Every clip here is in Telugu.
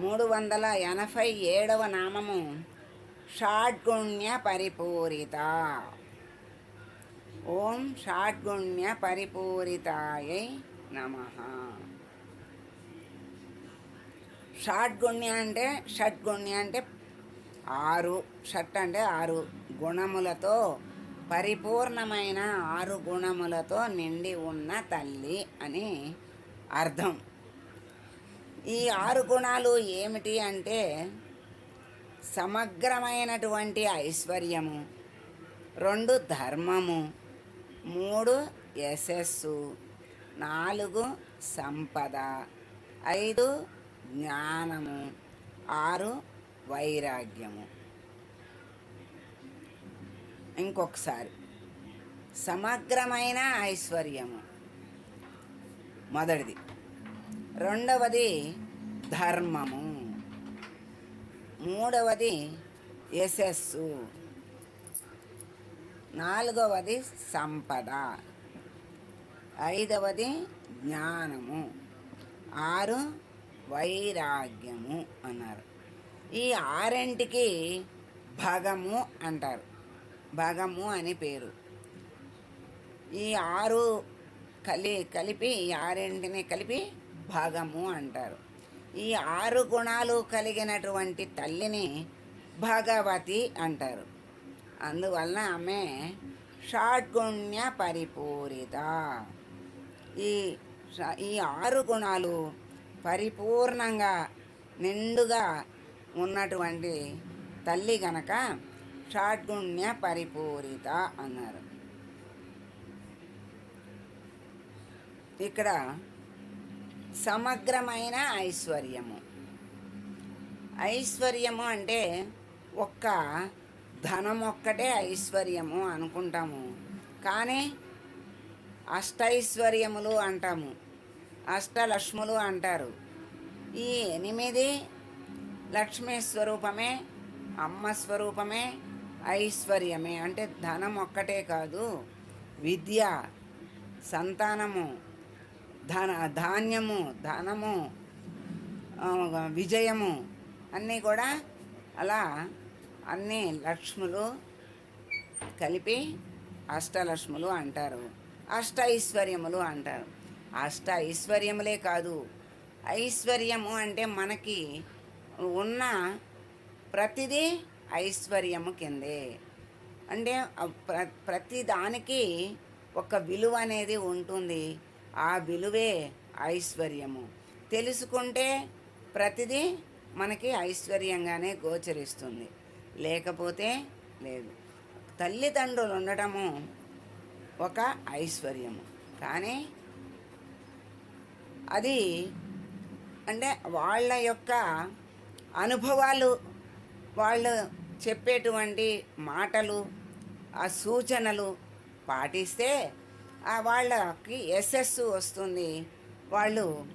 మూడు వందల ఎనభై ఏడవ నామము షాడ్గుణ్య పరిపూరిత ఓం షాడ్గుణ్య పరిపూరితాయై నమ. షాడ్గుణ్య అంటే షడ్గుణ్య అంటే ఆరు షట్ అంటే ఆరు గుణములతో పరిపూర్ణమైన ఆరు గుణములతో నిండి ఉన్న తల్లి అని అర్థం. ఈ ఆరు గుణాలు ఏమిటి అంటే సమగ్రమైనటువంటి ఐశ్వర్యము రెండు ధర్మము మూడు యశస్సు నాలుగు సంపద ఐదు జ్ఞానము ఆరు వైరాగ్యము. ఇంకొకసారి. సమగ్రమైన ఐశ్వర్యము. మొదటిది. రెండవది ధర్మము. మూడవది యశస్సు. నాలుగవది సంపద. ఐదవది జ్ఞానము. ఆరు వైరాగ్యము అన్నారు. ఈ ఆరింటికి భగము అంటారు. భగము అని పేరు. ఈ ఆరు కలి కలిపి ఈ ఆరింటిని కలిపి భాగము అంటారు. ఈ ఆరు గుణాలు కలిగినటువంటి తల్లిని భగవతి అంటారు. అందువలన ఆమె షాడ్గుణ్య పరిపూరిత. ఈ ఈ ఆరు గుణాలు పరిపూర్ణంగా నిండుగా ఉన్నటువంటి తల్లి గనక షాడ్గుణ్య పరిపూరిత అన్నారు. ఇక్కడ సమగ్రమైన ఐశ్వర్యము. ఐశ్వర్యము అంటే ఒక్క ధనం ఒక్కటే ఐశ్వర్యము అనుకుంటాము. కానీ అష్టైశ్వర్యములు అంటాము. అష్టలక్ష్ములు అంటారు. ఈ ఎనిమిది లక్ష్మీ స్వరూపమే అమ్మ స్వరూపమే ఐశ్వర్యమే. అంటే ధనం ఒక్కటే కాదు విద్య సంతానము ధన ధాన్యము ధనము విజయము అన్నీ కూడా అలా అన్ని లక్ష్ములు కలిపి అష్టలక్ష్ములు అంటారు. అష్ట ఐశ్వర్యములు అంటారు. అష్ట ఐశ్వర్యములే కాదు. ఐశ్వర్యము అంటే మనకి ఉన్న ప్రతిదీ ఐశ్వర్యము కిందే. అంటే ప్ర ప్రతి దానికి ఒక విలువ అనేది ఉంటుంది. ఆ విలువే ఐశ్వర్యము. తెలుసుకుంటే ప్రతిదీ మనకి ఐశ్వర్యంగానే గోచరిస్తుంది. లేకపోతే లేదు. తల్లిదండ్రులు ఉండటము ఒక ఐశ్వర్యము. కానీ అది అంటే వాళ్ళ యొక్క అనుభవాలు వాళ్ళు చెప్పేటువంటి మాటలు ఆ సూచనలు పాటిస్తే వాళ్ళకి ఎస్ఎస్ వస్తుంది. వాళ్ళు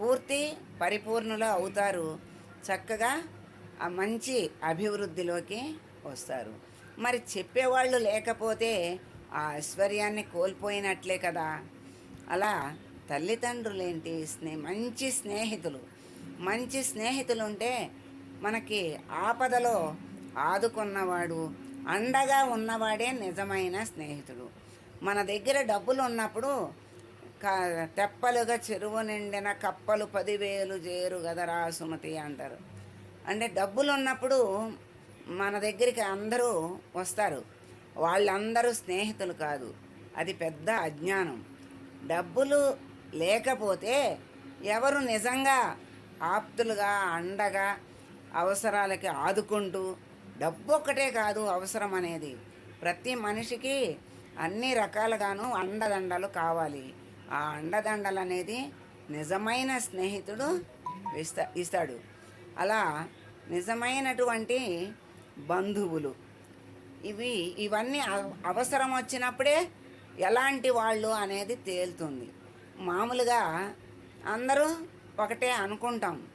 పూర్తి పరిపూర్ణులు అవుతారు. చక్కగా ఆ మంచి అభివృద్ధిలోకి వస్తారు. మరి చెప్పేవాళ్ళు లేకపోతే ఆ ఐశ్వర్యాన్ని కోల్పోయినట్లే కదా. అలా తల్లిదండ్రులేంటి? స్నే మంచి స్నేహితులు. మంచి స్నేహితులు ఉంటే మనకి ఆపదలో ఆదుకున్నవాడు అండగా ఉన్నవాడే నిజమైన స్నేహితుడు. మన దగ్గర డబ్బులు ఉన్నప్పుడు క- తెప్పలుగా చెరువు నిండిన కప్పలు పదివేలు చేరు కదరా సుమతి అంటారు. అంటే డబ్బులు ఉన్నప్పుడు మన దగ్గరికి అందరూ వస్తారు. వాళ్ళందరూ స్నేహితులు కాదు. అది పెద్ద అజ్ఞానం. డబ్బులు లేకపోతే ఎవరు నిజంగా ఆప్తులుగా అండగా అవసరాలకి ఆదుకుంటూ డబ్బు ఒక్కటే కాదు అవసరం అనేది. ప్రతి మనిషికి అన్ని రకాలుగాను అండదండలు కావాలి. ఆ అండదండలు అనేది నిజమైన స్నేహితుడు ఇస్తా ఇస్తాడు. అలా నిజమైనటువంటి బంధువులు. ఇవి ఇవన్నీ అవసరం వచ్చినప్పుడే ఎలాంటి వాళ్ళు అనేది తేలుతుంది. మామూలుగా అందరూ ఒకటే అనుకుంటాం.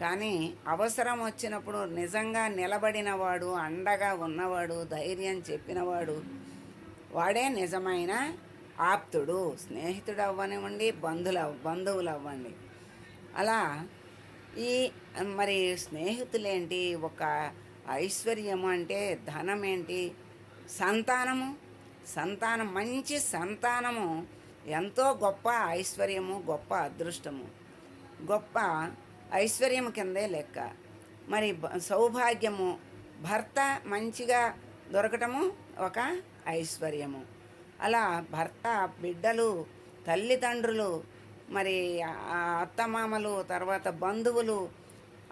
కానీ అవసరం వచ్చినప్పుడు నిజంగా నిలబడినవాడు అండగా ఉన్నవాడు ధైర్యం చెప్పినవాడు వాడే నిజమైన ఆప్తుడు. స్నేహితుడు అవ్వనివ్వండి బంధువులు బంధువులు అవ్వండి అలా ఈ మరి స్నేహితులేంటి? ఒక ఐశ్వర్యము అంటే ధనం ఏంటి సంతానము? సంతానం మంచి సంతానము ఎంతో గొప్ప ఐశ్వర్యము గొప్ప అదృష్టము. గొప్ప ఐశ్వర్యము కిందే లెక్క. మరి బ- సౌభాగ్యము భర్త మంచిగా దొరకటము ఒక ఐశ్వర్యము. అలా భర్త బిడ్డలు తల్లిదండ్రులు మరి అత్తమామలు తర్వాత బంధువులు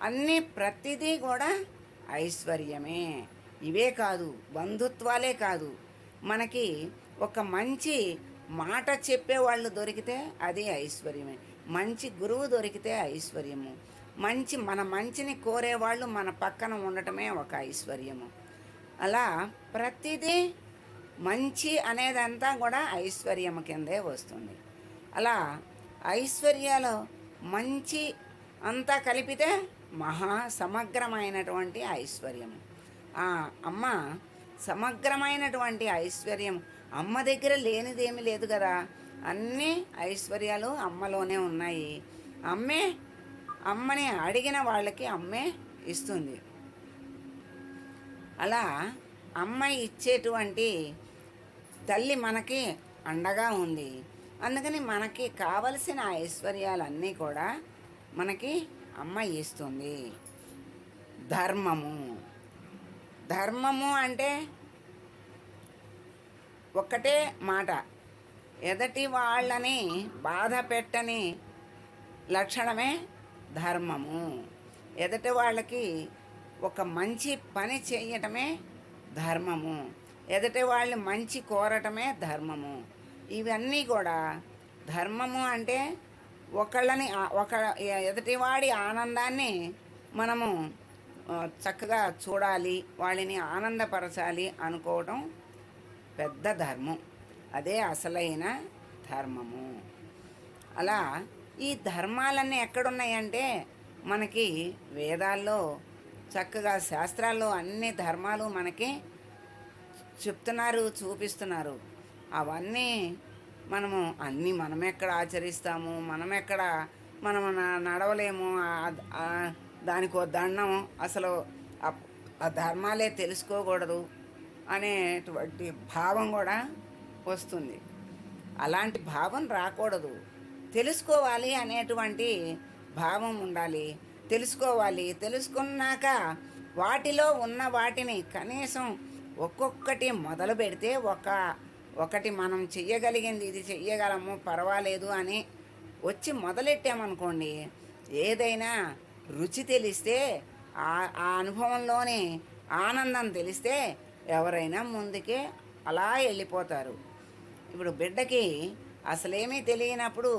అన్నీ ప్రతిదీ కూడా ఐశ్వర్యమే. ఇవే కాదు బంధుత్వాలే కాదు. మనకి ఒక మంచి మాట చెప్పేవాళ్ళు దొరికితే అది ఐశ్వర్యమే. మంచి గురువు దొరికితే ఐశ్వర్యము. మంచి మన మంచిని కోరేవాళ్ళు మన పక్కన ఉండటమే ఒక ఐశ్వర్యము. అలా ప్రతిదీ మంచి అనేదంతా కూడా ఐశ్వర్యం కిందే వస్తుంది. అలా ఐశ్వర్యాలు మంచి అంతా కలిపితే మహా సమగ్రమైనటువంటి ఐశ్వర్యం ఆ అమ్మ సమగ్రమైనటువంటి ఐశ్వర్యం అమ్మ దగ్గర లేనిదేమీ లేదు కదా. అన్ని ఐశ్వర్యాలు అమ్మలోనే ఉన్నాయి. అమ్మే అమ్మని అడిగిన వాళ్ళకి అమ్మే ఇస్తుంది. అలా అమ్మ ఇచ్చేటువంటి తల్లి మనకి అండగా ఉంది. అందుకని మనకి కావలసిన ఐశ్వర్యాలన్నీ కూడా మనకి అమ్మ ఇస్తుంది. ధర్మము. ధర్మము అంటే ఒక్కటే మాట. ఎదటి వాళ్ళని బాధ పెట్టని లక్షణమే ధర్మము. ఎదటి వాళ్ళకి ఒక మంచి పని చేయటమే ధర్మము. ఎదటి వాళ్ళని మంచి కోరటమే ధర్మము. ఇవన్నీ కూడా ధర్మము అంటే ఒకళ్ళని ఒక ఎదుటివాడి ఆనందాన్ని మనము చక్కగా చూడాలి వాళ్ళని ఆనందపరచాలి అనుకోవటం పెద్ద ధర్మం. అదే అసలైన ధర్మము. అలా ఈ ధర్మాలన్నీ ఎక్కడున్నాయంటే మనకి వేదాల్లో చక్కగా శాస్త్రాల్లో అన్ని ధర్మాలు మనకి చెప్తున్నారు చూపిస్తున్నారు. అవన్నీ మనము అన్నీ మనం ఎక్కడ ఆచరిస్తాము మనం ఎక్కడ మనం నడవలేము దానికి దండం అసలు ఆ ధర్మాలే తెలుసుకోకూడదు అనేటువంటి భావం కూడా వస్తుంది. అలాంటి భావం రాకూడదు. తెలుసుకోవాలి అనేటువంటి భావం ఉండాలి. తెలుసుకోవాలి. తెలుసుకున్నాక వాటిలో ఉన్న వాటిని కనీసం ఒక్కొక్కటి మొదలు పెడితే ఒక ఒకటి మనం చెయ్యగలిగింది ఇది చెయ్యగలము పర్వాలేదు అని వచ్చి మొదలెట్టామనుకోండి ఏదైనా రుచి తెలిస్తే ఆ ఆ ఆనందం తెలిస్తే ఎవరైనా ముందుకే అలా వెళ్ళిపోతారు. ఇప్పుడు బిడ్డకి అసలేమీ తెలియనప్పుడు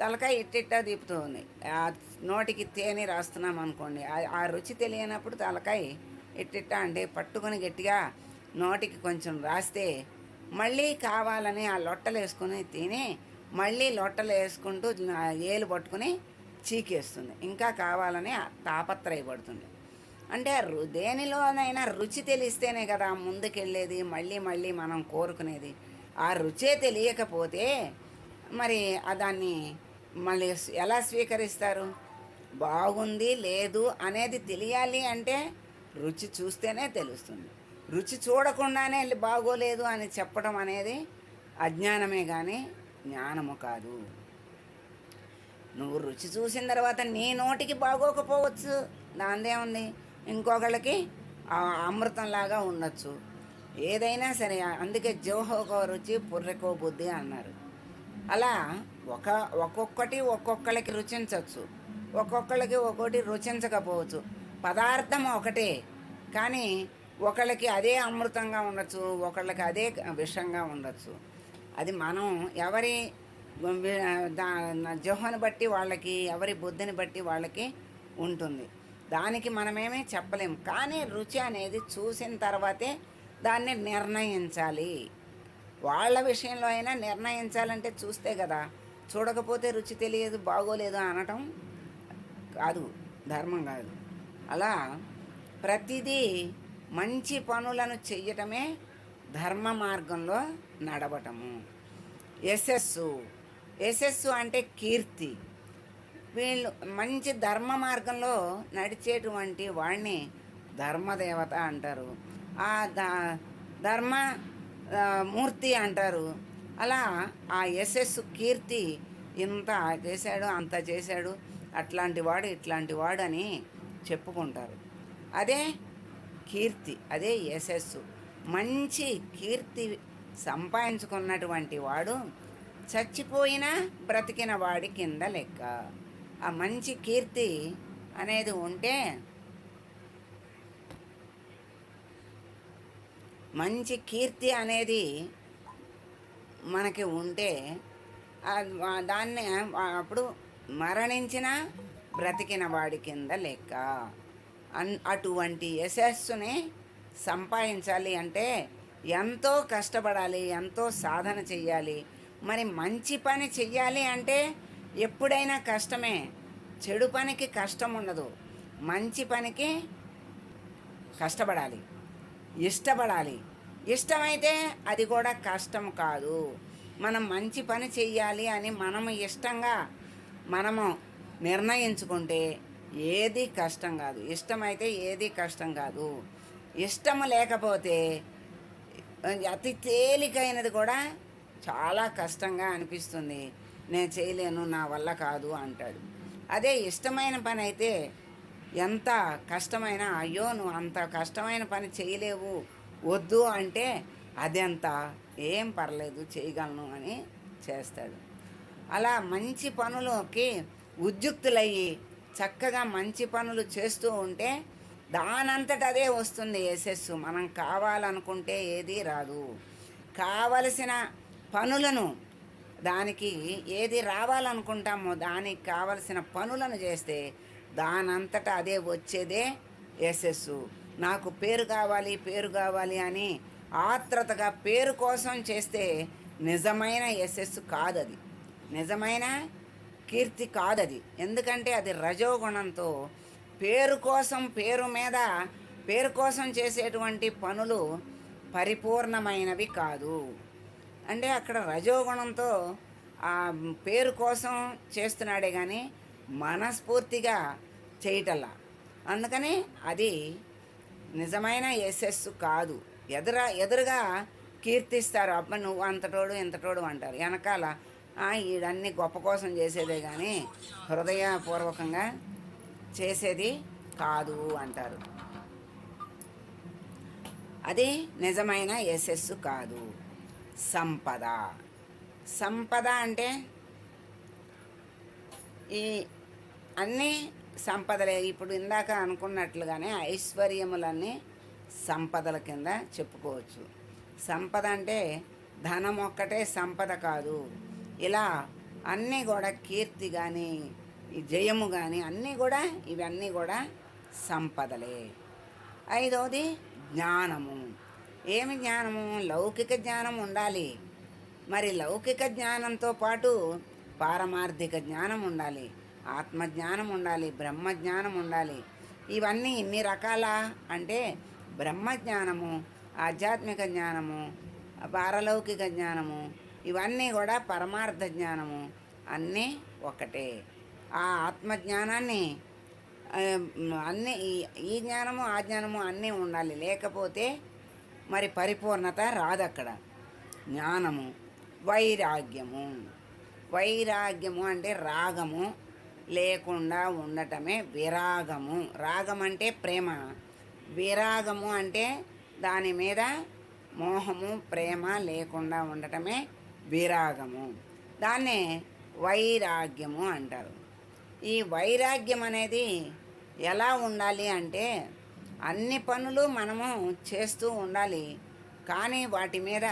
తలకాయ ఇట్టిట్టా తిప్పుతుంది ఆ నోటికి తేనె రాస్తున్నాం అనుకోండి ఆ- రుచి తెలియనప్పుడు తలకాయ ఇట్టిట్టా అంటే పట్టుకొని గట్టిగా నోటికి కొంచెం రాస్తే మళ్ళీ కావాలని ఆ లొట్టలు వేసుకుని తిని మళ్ళీ లొట్టలు వేసుకుంటూ ఆ ఏలు పట్టుకుని చీకేస్తుంది. ఇంకా కావాలని తాపత్రయపడుతుంది అంటే దేనిలోనైనా రుచి తెలిస్తేనే కదా ముందుకెళ్ళేది మళ్ళీ మళ్ళీ మనం కోరుకునేది. ఆ రుచే తెలియకపోతే మరి దాన్ని మళ్ళీ ఎలా స్వీకరిస్తారు? బాగుంది లేదు అనేది తెలియాలి అంటే రుచి చూస్తేనే తెలుస్తుంది. రుచి చూడకుండానే వెళ్ళి బాగోలేదు అని చెప్పడం అనేది అజ్ఞానమే కానీ జ్ఞానము కాదు. నువ్వు రుచి చూసిన తర్వాత నీ నోటికి బాగోకపోవచ్చు. దాందేముంది ఇంకొకళ్ళకి అమృతంలాగా ఉండొచ్చు. ఏదైనా సరే అందుకే జోహోకో రుచి పుర్రెకో బుద్ధి అన్నారు. అలా ఒక ఒక్కొక్కటి ఒక్కొక్కళ్ళకి రుచించవచ్చు ఒక్కొక్కళ్ళకి ఒక్కొక్కటి రుచించకపోవచ్చు. పదార్థం ఒకటే. కానీ ఒకళ్ళకి అదే అమృతంగా ఉండొచ్చు ఒకళ్ళకి అదే విషంగా ఉండొచ్చు. అది మనం ఎవరి జోహను బట్టి వాళ్ళకి ఎవరి బుద్ధిని బట్టి వాళ్ళకి ఉంటుంది. దానికి మనమేమీ చెప్పలేము కానీ రుచి అనేది చూసిన తర్వాతే దాన్ని నిర్ణయించాలి. వాళ్ళ విషయంలో అయినా నిర్ణయించాలంటే చూస్తే కదా. చూడకపోతే రుచి తెలియదు బాగోలేదు అనటం కాదు ధర్మం కాదు. అలా ప్రతిదీ మంచి పనులను చెయ్యటమే ధర్మ మార్గంలో నడవటము. యశస్సు. యశస్సు అంటే కీర్తి. వీళ్ళు మంచి ధర్మ మార్గంలో నడిచేటువంటి వాడిని ధర్మదేవత అంటారు. ఆ ధర్మ మూర్తి అంటారు. అలా ఆ ఎస్ఎస్ కీర్తి ఇంత చేశాడు అంత చేశాడు అట్లాంటి వాడు ఇట్లాంటి వాడు అని చెప్పుకుంటారు. అదే కీర్తి అదే యశస్సు మంచి కీర్తి సంపాదించుకున్నటువంటి వాడు చచ్చిపోయినా బ్రతికిన వాడి కింద లెక్క. ఆ మంచి కీర్తి అనేది ఉంటే మంచి కీర్తి అనేది మనకి ఉంటే దాన్ని అప్పుడు మరణించిన బ్రతికిన వాడి కింద లెక్క. అన్ అటువంటి యశస్సుని సంపాదించాలి అంటే ఎంతో కష్టపడాలి ఎంతో సాధన చెయ్యాలి. మరి మంచి పని చెయ్యాలి అంటే ఎప్పుడైనా కష్టమే. చెడు పనికి కష్టం ఉండదు. మంచి పనికి కష్టపడాలి. ఇష్టపడాలి. ఇష్టమైతే అది కూడా కష్టం కాదు. మనం మంచి పని చెయ్యాలి అని మనము ఇష్టంగా మనము నిర్ణయించుకుంటే ఏది కష్టం కాదు. ఇష్టమైతే ఏది కష్టం కాదు. ఇష్టం లేకపోతే అతి తేలికైనది కూడా చాలా కష్టంగా అనిపిస్తుంది. నేను చేయలేను నా వల్ల కాదు అంటాడు. అదే ఇష్టమైన పని అయితే ఎంత కష్టమైనా అయ్యో నువ్వు అంత కష్టమైన పని చేయలేవు వద్దు అంటే అదెంత? ఏం పర్లేదు చేయగలను అని చేస్తాడు. అలా మంచి పనులకి ఉద్యుక్తులయ్యి చక్కగా మంచి పనులు చేస్తూ ఉంటే దానంతట అదే వస్తుంది యశస్సు. మనం కావాలనుకుంటే ఏదీ రాదు. కావలసిన పనులను దానికి ఏది రావాలనుకుంటామో దానికి కావలసిన పనులను చేస్తే దానంతట అదే వచ్చేదే యశస్సు. నాకు పేరు కావాలి పేరు కావాలి అని ఆత్రతగా పేరు కోసం చేస్తే నిజమైన యశస్సు కాదది. నిజమైన కీర్తి కాదది. ఎందుకంటే అది రజోగుణంతో పేరు కోసం పేరు మీద పేరు కోసం చేసేటువంటి పనులు పరిపూర్ణమైనవి కాదు. అంటే అక్కడ రజోగుణంతో ఆ పేరు కోసం చేస్తున్నాడే కానీ మనస్ఫూర్తిగా చేయటల్లా అందుకని అది నిజమైన యశస్సు కాదు. ఎదుర ఎదురుగా కీర్తిస్తారు. అబ్బ నువ్వు అంతటోడు ఇంతటోడు అంటారు. వెనకాల వీడన్నీ ఈడన్ని గొప్ప కోసం చేసేదే కానీ హృదయపూర్వకంగా చేసేది కాదు అంటారు. అది నిజమైన యశస్సు కాదు. సంపద. సంపద అంటే ఈ అన్నీ సంపదలే. ఇప్పుడు ఇందాక అనుకున్నట్లుగానే ఐశ్వర్యములన్నీ సంపదల కింద చెప్పుకోవచ్చు. సంపద అంటే ధనం ఒక్కటే సంపద కాదు. ఇలా అన్నీ కూడా కీర్తి కానీ జయము కానీ అన్నీ కూడా ఇవన్నీ కూడా సంపదలే. ఐదవది జ్ఞానము. ఏమి జ్ఞానము? లౌకిక జ్ఞానం ఉండాలి. మరి లౌకిక జ్ఞానంతో పాటు పారమార్థిక జ్ఞానం ఉండాలి. ఆత్మజ్ఞానం ఉండాలి బ్రహ్మజ్ఞానం ఉండాలి. ఇవన్నీ ఇన్ని రకాల అంటే బ్రహ్మజ్ఞానము ఆధ్యాత్మిక జ్ఞానము పారలౌకిక జ్ఞానము ఇవన్నీ కూడా పరమార్థ జ్ఞానము అన్నీ ఒకటే. ఆ ఆత్మజ్ఞానాన్ని అన్నీ ఈ- ఈ జ్ఞానము ఆ జ్ఞానము అన్నీ ఉండాలి. లేకపోతే మరి పరిపూర్ణత రాదు అక్కడ జ్ఞానము వైరాగ్యము. వైరాగ్యము అంటే రాగము. లేకుండా ఉండటమే విరాగము. రాగం అంటే ప్రేమ. విరాగము అంటే దాని మీద మోహము ప్రేమ లేకుండా ఉండటమే విరాగము. దాన్నే వైరాగ్యము అంటారు. ఈ వైరాగ్యం అనేది ఎలా ఉండాలి అంటే అన్ని పనులు మనము చేస్తూ ఉండాలి. కానీ వాటి మీద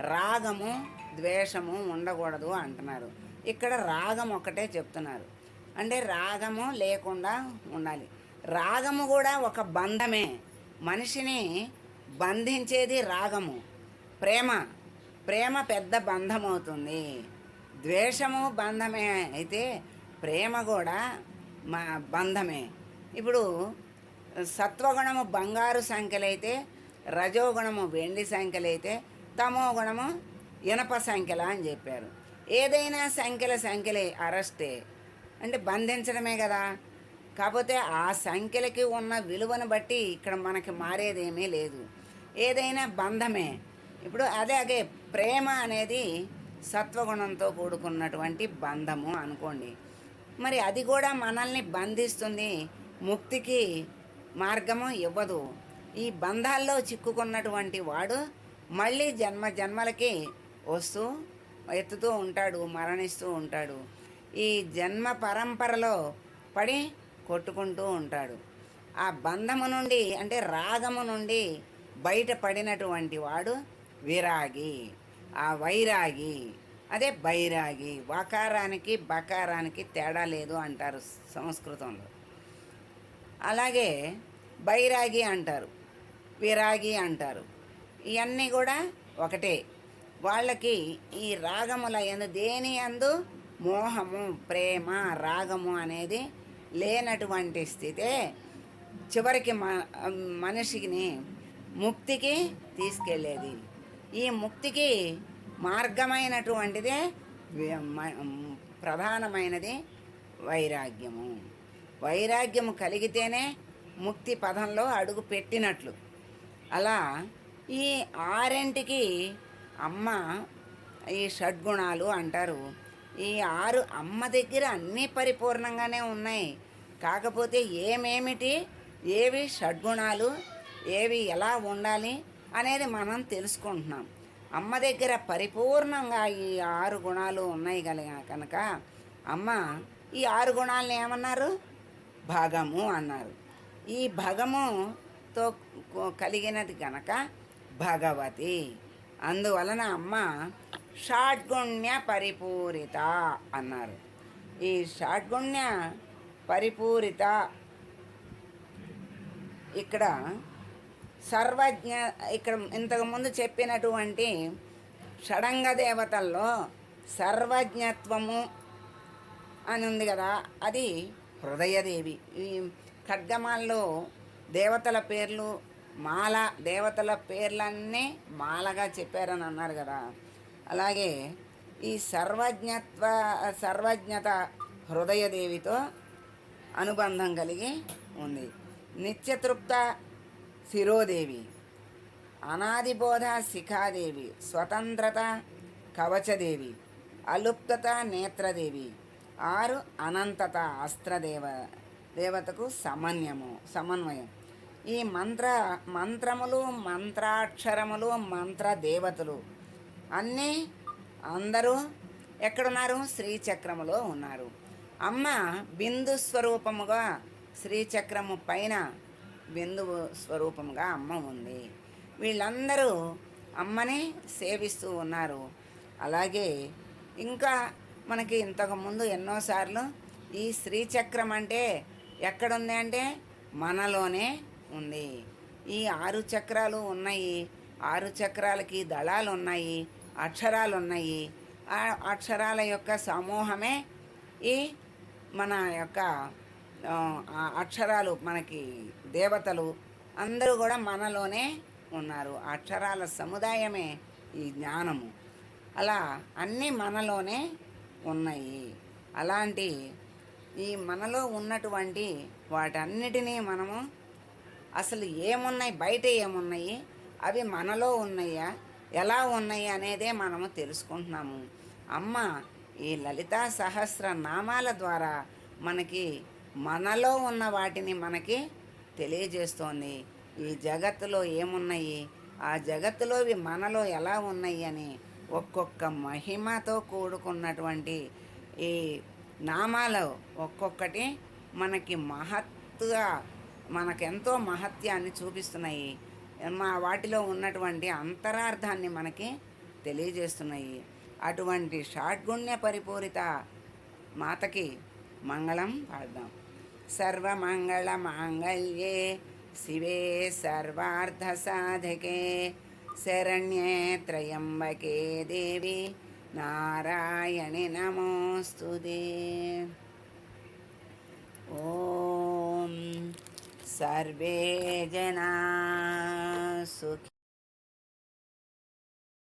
రాగము ద్వేషము ఉండకూడదు అంటున్నారు. ఇక్కడ రాగం ఒక్కటే చెప్తున్నారు. అంటే రాగము లేకుండా ఉండాలి. రాగము కూడా ఒక బంధమే. మనిషిని బంధించేది రాగము. ప్రేమ. ప్రేమ పెద్ద బంధం అవుతుంది ద్వేషము బంధమే అయితే ప్రేమ కూడా మా బంధమే. ఇప్పుడు సత్వగుణము బంగారు సంఖ్యలైతే రజోగుణము వెండి సంఖ్యలైతే తమో గుణము ఇనప సంఖ్యల అని చెప్పారు. ఏదైనా సంఖ్యల సంఖ్యలే అరెస్టే అంటే బంధించడమే కదా. కాకపోతే ఆ సంఖ్యలకి ఉన్న విలువను బట్టి ఇక్కడ మనకి మారేదేమీ లేదు. ఏదైనా బంధమే. ఇప్పుడు అదే అదే ప్రేమ అనేది సత్వగుణంతో కూడుకున్నటువంటి బంధము అనుకోండి. మరి అది కూడా మనల్ని బంధిస్తుంది ముక్తికి మార్గము ఇవ్వదు. ఈ బంధాల్లో చిక్కుకున్నటువంటి వాడు మళ్ళీ జన్మ జన్మలకి వస్తూ ఎత్తుతూ ఉంటాడు మరణిస్తూ ఉంటాడు. ఈ జన్మ పరంపరలో పడి కొట్టుకుంటూ ఉంటాడు. ఆ బంధము నుండి అంటే రాగము నుండి బయటపడినటువంటి వాడు విరాగి ఆ వైరాగి అదే బైరాగి వకారానికి బకారానికి తేడా లేదు అంటారు సంస్కృతంలో. అలాగే బైరాగి అంటారు విరాగి అంటారు. ఇవన్నీ కూడా ఒకటే. వాళ్ళకి ఈ రాగముల ఎందు దేని అందు మోహము ప్రేమ రాగము అనేది లేనటువంటి స్థితే చివరికి మ మనిషిని ముక్తికి తీసుకెళ్ళేది. ఈ ముక్తికి మార్గమైనటువంటిదే ప్రధానమైనది వైరాగ్యము. వైరాగ్యము కలిగితేనే ముక్తి పదంలో అడుగు పెట్టినట్లు. అలా ఈ ఆరింటికి అమ్మ ఈ షడ్గుణాలు అంటారు. ఈ ఆరు అమ్మ దగ్గర అన్నీ పరిపూర్ణంగానే ఉన్నాయి. కాకపోతే ఏమేమిటి? ఏవి షడ్గుణాలు? ఏవి ఎలా ఉండాలి? అనేది మనం తెలుసుకుంటున్నాం. అమ్మ దగ్గర పరిపూర్ణంగా ఈ ఆరు గుణాలు ఉన్నాయి కనుక కనుక అమ్మ ఈ ఆరు గుణాలను ఏమన్నారు? భగము అన్నారు. ఈ భగముతో కలిగినది కనుక భగవతి. అందువలన అమ్మ షాడ్గుణ్య పరిపూరిత అన్నారు. ఈ షాడ్గుణ్య పరిపూరిత ఇక్కడ సర్వజ్ఞ ఇక్కడ ఇంతకుముందు చెప్పినటువంటి షడంగ దేవతల్లో సర్వజ్ఞత్వము అని ఉంది కదా అది హృదయదేవి. ఈ ఖడ్గమాల్లో దేవతల పేర్లు మాల దేవతల పేర్లన్నీ మాలగా చెప్పారని అన్నారు కదా. అలాగే ఈ సర్వజ్ఞత్వ సర్వజ్ఞత హృదయదేవితో అనుబంధం కలిగి ఉంది. నిత్యతృప్త శిరోదేవి అనాదిబోధ శిఖాదేవి స్వతంత్రత కవచదేవి అలుప్తత నేత్రదేవి ఆరు అనంతత అస్త్రదేవ దేవతకు సమన్యము సమన్వయం. ఈ మంత్ర మంత్రములు మంత్రాక్షరములు మంత్ర దేవతలు అన్నీ అందరూ ఎక్కడున్నారు? శ్రీచక్రములో ఉన్నారు. అమ్మ బిందు స్వరూపముగా శ్రీచక్రము పైన బిందువు స్వరూపముగా అమ్మ ఉంది. వీళ్ళందరూ అమ్మని సేవిస్తూ ఉన్నారు. అలాగే ఇంకా మనకి ఇంతకుముందు ఎన్నోసార్లు ఈ శ్రీచక్రం అంటే ఎక్కడుంది అంటే మనలోనే ఉంది. ఈ ఆరు చక్రాలు ఉన్నాయి. ఆరు చక్రాలకి దళాలు ఉన్నాయి అక్షరాలు ఉన్నాయి ఆ అక్షరాల యొక్క సమూహమే ఈ మన యొక్క అక్షరాలు మనకి దేవతలు అందరూ కూడా మనలోనే ఉన్నారు. అక్షరాల సముదాయమే ఈ జ్ఞానము. అలా అన్నీ మనలోనే ఉన్నాయి. అలాంటి ఈ మనలో ఉన్నటువంటి వాటన్నిటినీ మనము అసలు ఏమున్నాయి బయట ఏమున్నాయి అవి మనలో ఉన్నాయా ఎలా ఉన్నాయి అనేదే మనము తెలుసుకుంటున్నాము. అమ్మ ఈ లలితా సహస్ర నామాల ద్వారా మనకి మనలో ఉన్న వాటిని మనకి తెలియజేస్తోంది. ఈ జగత్తులో ఏమున్నాయి? ఆ జగత్తులోవి మనలో ఎలా ఉన్నాయి అని ఒక్కొక్క మహిమతో కూడుకున్నటువంటి ఈ నామాలు ఒక్కొక్కటి మనకి మహత్తుగా మనకెంతో మహత్యాన్ని చూపిస్తున్నాయి. మా వాటిలో ఉన్నటువంటి అంతరార్థాన్ని మనకి తెలియజేస్తున్నాయి. అటువంటి షాడ్గుణ్య పరిపూరిత మాతకి మంగళం పాడదాం. సర్వమంగళ మాంగళ్యే శివే సర్వార్థ సాధకే. శరణ్యే త్రయంబకే దేవి. నారాయణి నమోస్తుదే. ఓం सर्वे जना सुखी